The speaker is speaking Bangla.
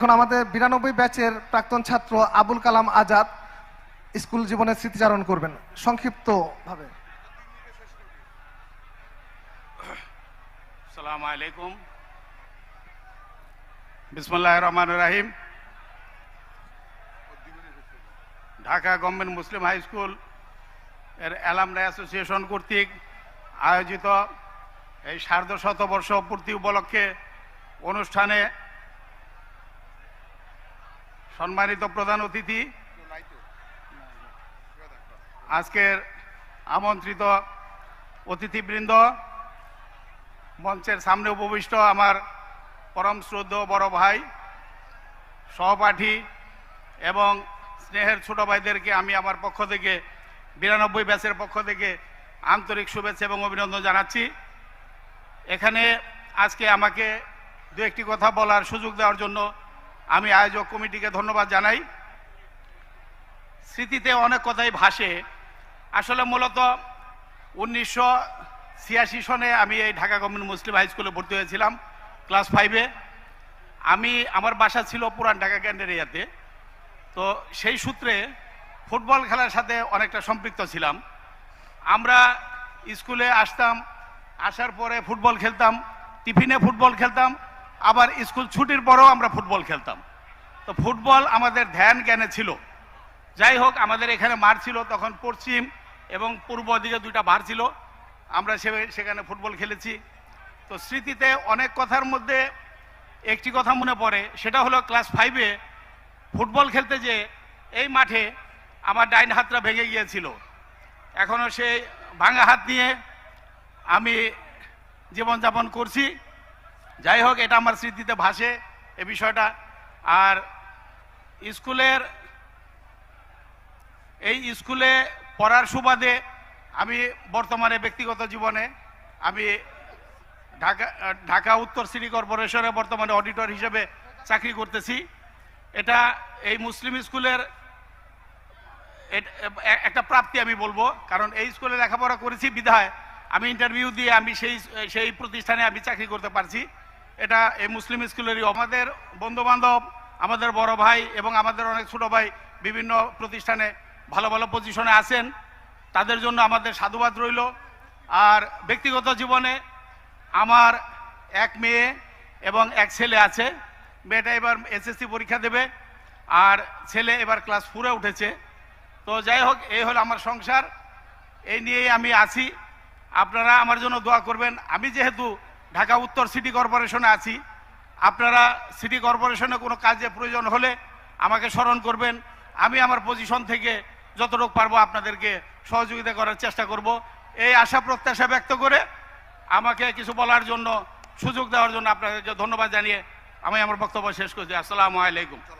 এখন আমাদের বিরানব্বই ব্যাচের প্রাক্তন ছাত্র আবুল কালাম আজাদ স্কুল জীবনের স্মৃতিচারণ করবেন সংক্ষিপ্ত ভাবে সালাম আলাইকুম। বিসমুল্লাহ রহমান রাহিম। ঢাকা গভর্নমেন্ট মুসলিম হাই স্কুলের অ্যালামনাই অ্যাসোসিয়েশন কর্তৃক আয়োজিত এই সার্ধ শতবর্ষ পূর্তি উপলক্ষে অনুষ্ঠানে সম্মানিত প্রধান অতিথি। আজকের আমন্ত্রিত অতিথিবৃন্দ, মঞ্চের সামনে উপবিষ্ট আমার পরম শ্রদ্ধ বড় ভাই, সহপাঠী এবং স্নেহের ছোট ভাইদেরকে আমি আমার পক্ষ থেকে, বিরানব্বই ব্যাচের পক্ষ থেকে আন্তরিক শুভেচ্ছা এবং অভিনন্দন জানাচ্ছি। এখানে আজকে আমাকে দু একটি কথা বলার সুযোগ দেওয়ার জন্য আমি আয়োজক কমিটিকে ধন্যবাদ জানাই। স্মৃতিতে অনেক কথাই ভাসে। আসলে মূলত উনিশশো ছিয়াশি সনে আমি এই ঢাকা গভর্নমেন্ট মুসলিম হাই স্কুলে ভর্তি হয়েছিলাম, ক্লাস ফাইভে আমি, আমার বাসা ছিল পুরান ঢাকা ক্যান্ডেরিয়াতে তো সেই সূত্রে ফুটবল খেলার সাথে অনেকটা সম্পৃক্ত ছিলাম। আমরা স্কুলে আসতাম, আসার পরে ফুটবল খেলতাম, টিফিনে ফুটবল খেলতাম, আবার স্কুল ছুটির পরেও আমরা ফুটবল খেলতাম। তো ফুটবল আমাদের ধ্যান জ্ঞানে ছিল। যাই হোক, আমাদের এখানে মাঠ ছিল, তখন পশ্চিম এবং পূর্ব দিকে দুইটা বার ছিল। আমরা সে- সেখানে ফুটবল খেলেছি। তো স্মৃতিতে অনেক কথার মধ্যে একটি কথা মনে পড়ে, সেটা হলো ক্লাস ফাইভে ফুটবল খেলতে যে এই মাঠে আমার ডাইন হাতটা ভেঙে গিয়েছিল। এখনও সেই ভাঙা হাত নিয়ে আমি জীবনযাপন করছি। যাই হোক, এটা আমার স্মৃতিতে ভাসে এ বিষয়টা। আর স্কুলের, এই স্কুলে পড়ার সুবাদে আমি বর্তমানে ব্যক্তিগত জীবনে আমি ঢাকা ঢাকা উত্তর সিটি কর্পোরেশনে বর্তমানে অডিটর হিসেবে চাকরি করতেছি। এটা এই মুসলিম স্কুলের একটা প্রাপ্তি আমি বলব, কারণ এই স্কুলে লেখাপড়া করেছি বিধায় আমি ইন্টারভিউ দিয়ে আমি সেই সেই প্রতিষ্ঠানে আমি চাকরি করতে পারছি। এটা এই মুসলিম স্কুলেরই, আমাদের বন্ধু বান্ধব আমাদের বড় ভাই এবং আমাদের অনেক ছোট ভাই বিভিন্ন প্রতিষ্ঠানে ভালো ভালো পজিশনে আছেন। তাদের জন্য আমাদের সাধুবাদ রইল। আর ব্যক্তিগত জীবনে আমার এক মেয়ে এবং এক ছেলে আছে। মেয়েটা এবার এসএসসি পরীক্ষা দেবে আর ছেলে এবার ক্লাস ফোরে উঠেছে। তো যাই হোক, এই হলো আমার সংসার। এই নিয়েই আমি আছি। আপনারা আমার জন্য দোয়া করবেন। আমি যেহেতু ঢাকা উত্তর সিটি কর্পোরেশনে আছি আপনারা সিটি কর্পোরেশনে কোনো কাজে প্রয়োজন হলে আমাকে স্মরণ করবেন। আমি আমার পজিশন থেকে যতটুকু পারব আপনাদেরকে সহযোগিতা করার চেষ্টা করব। এই আশা প্রত্যাশা ব্যক্ত করে আমাকে কিছু বলার জন্য সুযোগ দেওয়ার জন্য আপনাদেরকে ধন্যবাদ জানিয়ে আমি আমার বক্তব্য শেষ করছি। আসসালামু আলাইকুম।